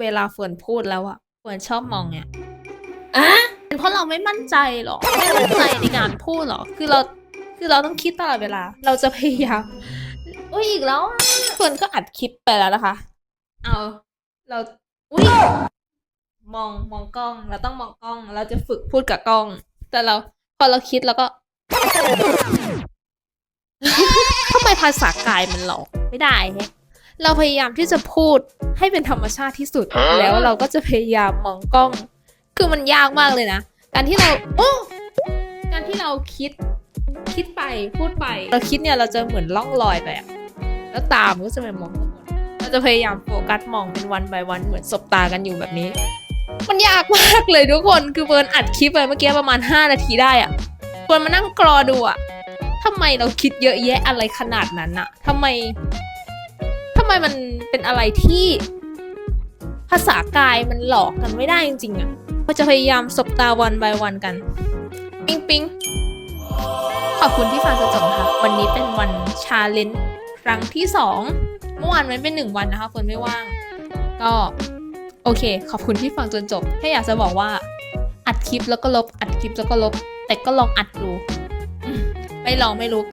เวลาเฟิร์นพูดแล้วอะเฟิร์นชอบมองเนี่ยอะเป็นเพราะเราไม่มั่นใจหรอ ไม่มั่นใจในการพูดหรอ คือเรา คือเราต้องคิดตลอดเวลา เราจะพยายามอุ้ยอีกแล้วอะเฟิร์นก็อัดคลิปไปแล้วนะคะ เอา เรา อุ้ยมอง มองกล้อง เราต้องมองกล้อง เราจะฝึกพูดกับกล้อง แต่เรา พอเราคิดแล้วก็ทำไมภาษากายมันหลอก ไม่ได้แฮะ เราพยายามที่จะพูดให้เป็นธรรมชาติที่สุด แล้วเราก็จะพยายามมองกล้อง คือมันยากมากเลยนะ การที่เราโอ้การที่เราคิดคิดไปพูดไป เราคิดเนี่ยเราจะเหมือนล่องลอยไปอะแล้วตามนก็จะไปมองข้างบนเราจะพยายามโฟกัสมองเป็นวัน by วันเหมือนสบตากันอยู่แบบนี้ มันยากมากเลยทุกคนคือเฟิร์นอัดคลิปไปเมื่อกี้ประมาณ 5 นาทีได้อะเฟิร์นมานั่งกรอดูอะทำไมเราคิดเยอะแยะอะไรขนาดนั้นอะทำไมทำไมมันเป็นอะไรที่ภาษากายมันหลอกกันไม่ได้จริงๆอะเราจะพยายามสบตาวัน by วันกัน ปิ๊งปิ๊งขอบคุณที่ฟังจนจบนะคะวันนี้เป็นวันชาเลนจ์ครั้งที่สองเมื่อวานมันเป็นหนึ่งวันนะคะคนไม่ว่าง ก็โอเค ขอบคุณที่ฟังจนจบ แค่อยากจะบอกว่า อัดคลิปแล้วก็ลบ อัดคลิปแล้วก็ลบ แต่ก็ลองอัดดูอืมไม่ลองไม่รู้